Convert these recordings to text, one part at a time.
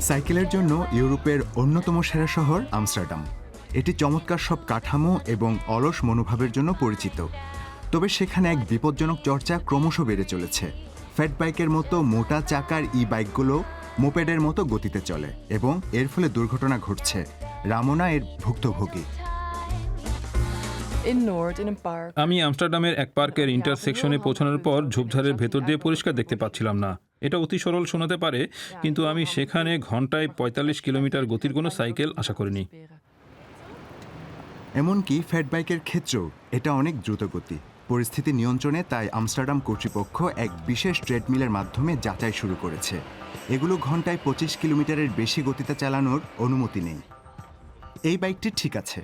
সাইকেলের জন্য ইউরোপের অন্যতম সেরা শহর আমস্টারডাম। এটি চমৎকার সব কাঠামো এবং অলস মনোভাবের জন্য পরিচিত। তবে সেখানে এক বিপজ্জনক চর্চা ক্রমশ বেড়ে চলেছে। ফ্যাট বাইকের মতো মোটা চাকার ই বাইকগুলো মোপেডের মতো গতিতে চলে এবং এর ফলে দুর্ঘটনা ঘটছে। রামোনা এর ভুক্তভোগী. আমি আমস্টারডামের এক পার্কের ইন্টারসেকশনে পৌঁছানোর পর ঝোপঝাড়ের ভেতর দিয়ে পরিষ্কার দেখতে পাচ্ছিলাম না। এটা অতি সরল শোনাতে পারে কিন্তু আমি সেখানে ঘন্টায় পঁয়তাল্লিশ কিলোমিটার গতির কোনো সাইকেল আশা করিনি। এমনকি ফ্যাট বাইকের ক্ষেত্রেও এটা অনেক দ্রুতগতি পরিস্থিতি নিয়ন্ত্রণে তাই আমস্টারডাম কর্তৃপক্ষ এক বিশেষ ট্রেডমিলের মাধ্যমে যাচাই শুরু করেছে। এগুলো ঘন্টায় পঁচিশ কিলোমিটারের বেশি গতিতে চালানোর অনুমতি নেই। এই বাইকটি ঠিক আছে।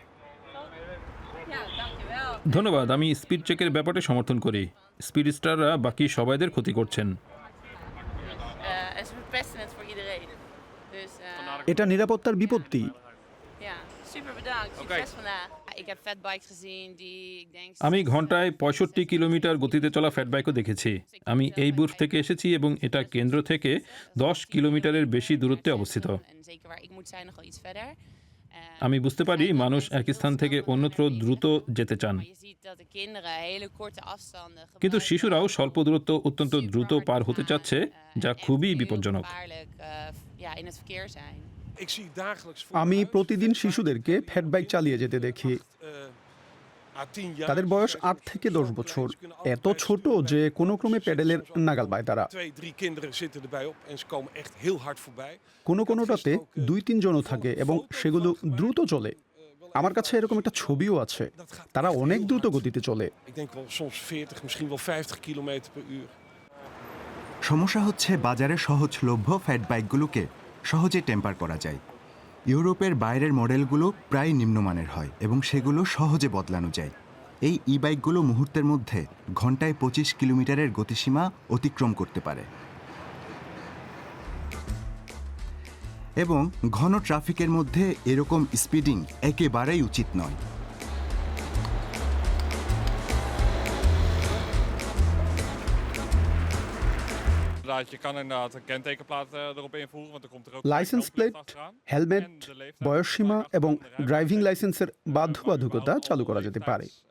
ধন্যবাদ আমি স্পিড চেকের ব্যাপারে সমর্থন করি। স্পিড স্টাররা বাকি সবাইদের ক্ষতি করছেন। Die নিরাপত্তার বিপত্তি আমি ঘন্টায় পঁয়ষট্টি কিলোমিটার গতিতে চলা ফ্যাট বাইকও দেখেছি। আমি এই বুথ থেকে এসেছি এবং এটা কেন্দ্র থেকে দশ কিলোমিটারের বেশি দূরত্বে অবস্থিত। আমি বুঝতে পারি মানুষ এক স্থান থেকে অন্যত্র দ্রুত যেতে চান। কিন্তু শিশুরাও স্বল্প দূরত্ব অত্যন্ত দ্রুত পার হতে চাচ্ছে, যা খুবই বিপজ্জনক। আমি প্রতিদিন শিশুদেরকে ফ্যাট বাইক চালিয়ে যেতে দেখি। তাদের বয়স আট থেকে দশ বছর এত ছোট যে কোনো ক্রমে প্যাডেলের নাগাল পায় তারা. কোনো কোনোটাতে দুই তিনজনও থাকে এবং সেগুলো দ্রুত চলে আমার কাছে এরকম একটা ছবিও আছে তারা অনেক দ্রুত গতিতে চলে Ik denk wel soms 40, misschien wel 50 kilometer per uur. সমস্যা হচ্ছে বাজারে সহজলভ্য ফ্যাট বাইকগুলোকে সহজে টেম্পার করা যায় ইউরোপের বাইরের মডেলগুলো প্রায় নিম্নমানের হয় এবং সেগুলো সহজে বদলানো যায়। এই ই বাইকগুলো মুহূর্তের মধ্যে ঘন্টায় পঁচিশ কিলোমিটারের গতিসীমা অতিক্রম করতে পারে। এবং ঘন ট্রাফিকের মধ্যে এরকম স্পিডিং একেবারেই উচিত নয়। Inderdaad, je kan inderdaad een kentekenplaat eh, erop invoeren, want er komt er ook license een plate. Helmet বয়সসীমা এবং ড্রাইভিং লাইসেন্সের eh, বাধ্যবাধকতা চালু করা যেতে পারে leeftijds,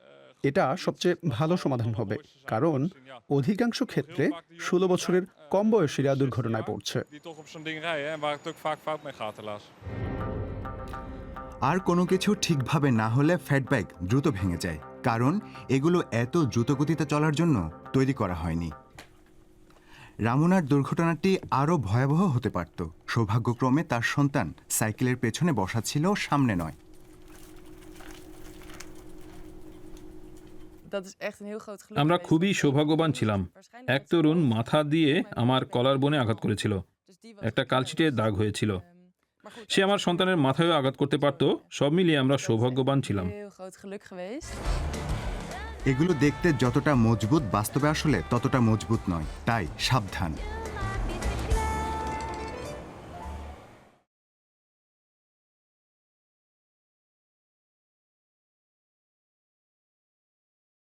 eh, এটা সবচেয়ে ভালো সমাধান হবে কারণ অধিকাংশ ক্ষেত্রে ষোলো বছরের কম বয়সীরা দুর্ঘটনায় পড়ছে. আর কোনো কিছু ঠিকভাবে না হলে ফ্যাট বাইক দ্রুত ভেঙে যায় কারণ এগুলো এত দ্রুত গতিতে চলার জন্য তৈরি করা হয়নি রামুনার দুর্ঘটনাটি আরও ভয়াবহ হতে পারত। সৌভাগ্যক্রমে তার সন্তান সাইকেলের পেছনে বসা ছিল সামনে নয়. আমরা খুবই সৌভাগ্যবান ছিলাম। এক তরুণ মাথা দিয়ে আমার কলার বনে আঘাত করেছিল। একটা কালচিটে দাগ হয়েছিল। Ehm, সে আমার সন্তানের মাথায়ও আঘাত করতে পারত সব মিলিয়ে আমরা সৌভাগ্যবান ছিলাম। এগুলো দেখতে যতটা মজবুত বাস্তবে আসলে ততটা মজবুত নয় তাই সাবধান।